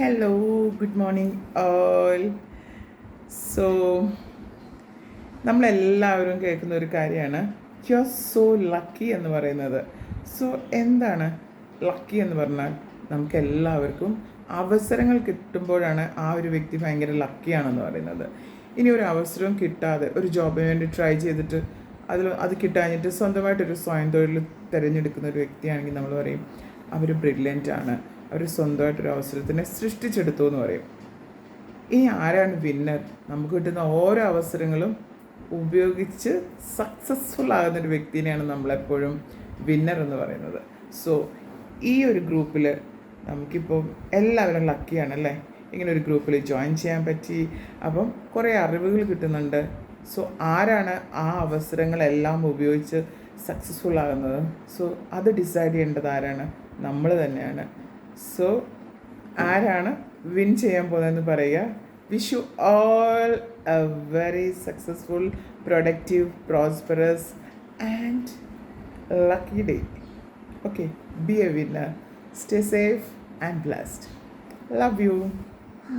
Hello good morning all so നമ്മളെല്ലാവരും കേൾക്കുന്ന ഒരു കാര്യമാണ്. യു ആർ സോ ലക്കി എന്ന് പറയുന്നത്. സോ എന്താണ് ലക്കി എന്ന് പറഞ്ഞാൽ നമുക്ക് എല്ലാവർക്കും അവസരങ്ങൾ കിട്ടുമ്പോഴാണ് ആ ഒരു വ്യക്തി ഭയങ്കര ലക്കിയാണെന്ന് പറയുന്നത്. ഇനി ഒരു അവസരവും കിട്ടാതെ ഒരു ജോബിന് വേണ്ടി ട്രൈ ചെയ്തിട്ട് അതിൽ അത് കിട്ടാഞ്ഞിട്ട് സ്വന്തമായിട്ടൊരു സ്വയം തൊഴിൽ തിരഞ്ഞെടുക്കുന്ന ഒരു വ്യക്തിയാണെങ്കിൽ നമ്മൾ പറയും അവർ ബ്രില്യന്റ് ആണ്. അവർ സ്വന്തമായിട്ടൊരു അവസരത്തിനെ സൃഷ്ടിച്ചെടുത്തു എന്ന് പറയും. ഇനി ആരാണ് വിന്നർ? നമുക്ക് കിട്ടുന്ന ഓരോ അവസരങ്ങളും ഉപയോഗിച്ച് സക്സസ്ഫുൾ ആകുന്ന ഒരു വ്യക്തിനെയാണ് നമ്മളെപ്പോഴും വിന്നർ എന്ന് പറയുന്നത്. സോ ഈ ഒരു ഗ്രൂപ്പിൽ നമുക്കിപ്പോൾ എല്ലാവരും ലക്കിയാണ് അല്ലേ? ഇങ്ങനെ ഒരു ഗ്രൂപ്പിൽ ജോയിൻ ചെയ്യാൻ പറ്റി. അപ്പം കുറേ അറിവുകൾ കിട്ടുന്നുണ്ട്. സോ ആരാണ് ആ അവസരങ്ങളെല്ലാം ഉപയോഗിച്ച് സക്സസ്ഫുൾ ആകുന്നത്? സോ അത് ഡിസൈഡ് ചെയ്യേണ്ടത് ആരാണ്? നമ്മൾ തന്നെയാണ്. സോ ആരാണ് വിൻ ചെയ്യാൻ പോകുന്നതെന്ന് പറയുക? Wish you all a very successful productive prosperous and lucky day okay be a winner stay safe and blast love you